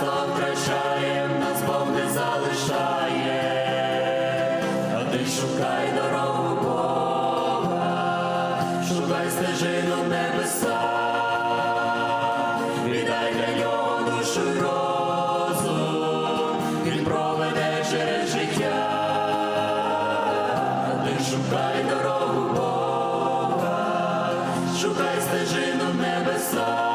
слав втрачає, нас Бог не залишає, а ти шукай дорогу Бога, шукай стежину небеса, віддай для нього душу й він проведе життя, ти шукай дорогу Бога, шукай стежину небеса.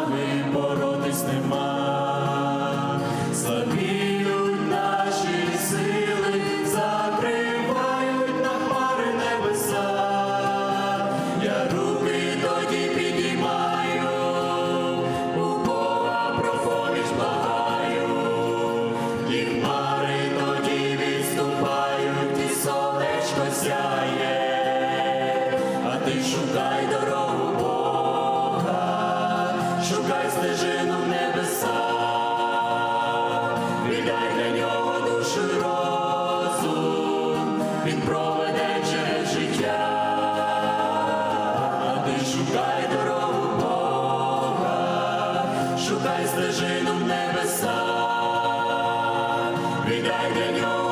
Наснаги боротись нема, слабіють наші сили, закривають на хмари небеса. Я руки тоді підіймаю, у Бога про поміч благаю, і відступають, і сонечко сяє. А ти шукай дорогу шукай стежину в небеса, віддай для нього душу й розум, він проведе через життя, а ти шукай дорогу Бога, шукай стежину в небеса, віддай для нього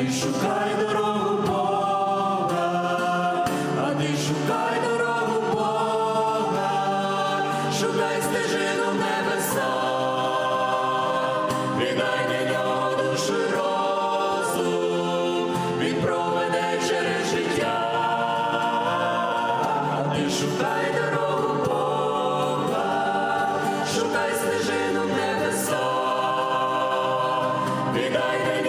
ти шукай дорогу Бога, а ти шукай дорогу Бога, шукай стежину небеса, віддай для нього душу розум, він проведе через життя, а ти шукай дорогу Бога, шукай стежину небеса, віддай